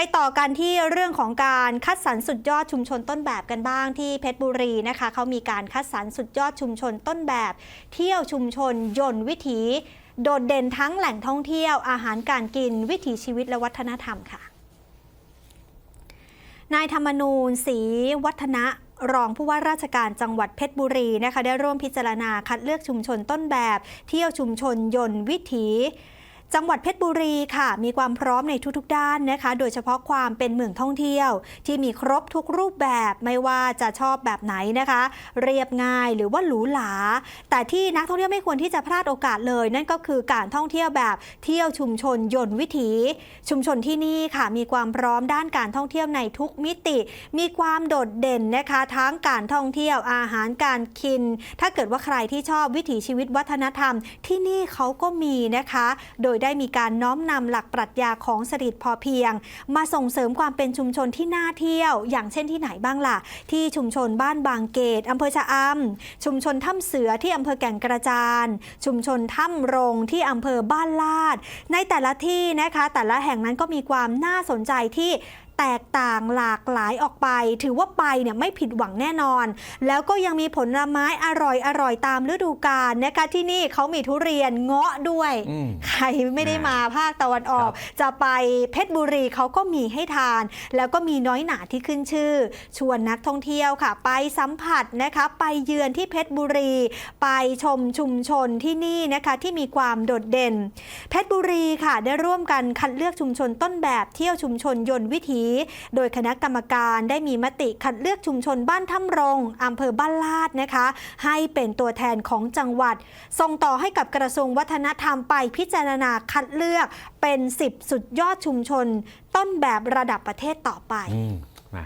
ไปต่อกันที่เรื่องของการคัดสรรสุดยอดชุมชนต้นแบบกันบ้างที่เพชรบุรีนะคะเขามีการคัดสรรสุดยอดชุมชนต้นแบบ เที่ยวชุมชนยนต์วิถี โดดเด่นทั้งแหล่งท่องเที่ยวอาหารการกินวิถีชีวิตและวัฒนธรรมค่ะนายธรรมนูญศรีวัฒนะรองผู้ว่าราชการจังหวัดเพชรบุรีนะคะได้ร่วมพิจารณาคัดเลือกชุมชนต้นแบบ เที่ยวชุมชนยนต์วิถี จังหวัดเพชรบุรีค่ะ มีความพร้อมในทุกๆ ด้านนะคะ โดยเฉพาะความเป็นเมืองท่องเที่ยว ที่มีครบทุกรูปแบบไม่ว่าจะชอบแบบไหนนะคะ เรียบง่ายหรือว่าหรูหรา แต่ที่นักท่องเที่ยวไม่ควรที่จะพลาดโอกาสเลย นั่นก็คือการท่องเที่ยวแบบเที่ยวชุมชนยนต์วิถี ชุมชนที่นี่ค่ะ มีความพร้อมด้านการท่องเที่ยวในทุกมิติ มีความโดดเด่นนะคะ ทั้งการท่องเที่ยวอาหารการกิน ถ้าเกิดว่าใครที่ชอบวิถีชีวิตวัฒนธรรม ที่นี่เขาก็มีนะคะ โดยได้มีการน้อมนำหลักปรัชญาของสริตพอเพียง มาส่งเสริมความเป็นชุมชนที่น่าเที่ยว อย่างเช่นที่ไหนบ้างล่ะ ที่ชุมชนบ้านบางเกตอำเภอชะอำชุมชนถ้ำเสือที่อำเภอแก่งกระจาน ชุมชนถ้ำรงที่อำเภอบ้านลาด ในแต่ละที่นะคะ แต่ละแห่งนั้นก็มีความน่าสนใจที่ แตกต่างหลากหลายออกไป ถือว่าไปเนี่ยไม่ผิดหวังแน่นอน แล้วก็ยังมีผลไม้อร่อยอร่อยตามฤดูกาลนะคะที่นี่เขามีทุเรียนเงาะด้วยอืมใครไม่ได้มาภาคตะวันออกครับจะไปเพชรบุรีเขาก็มีให้ทาน แล้วก็มีน้อยหนาที่ขึ้นชื่อ ชวนนักท่องเที่ยวค่ะ ไปสัมผัสนะคะไปเยือนที่เพชรบุรี ไปชมชุมชนที่นี่นะคะที่มีความโดดเด่น เพชรบุรีค่ะได้ร่วมกันคัดเลือกชุมชนต้นแบบเที่ยวชุมชนยนต์วิถีโดยคณะกรรมการได้มีมติคัดเลือกชุมชนบ้านถ้ำรงอำเภอบ้านลาดนะคะ ให้เป็นตัวแทนของจังหวัด ส่งต่อให้กับกระทรวงวัฒนธรรมไปพิจารณาคัดเลือกเป็น 10 สุดยอดชุมชน ต้นแบบระดับประเทศต่อไปอ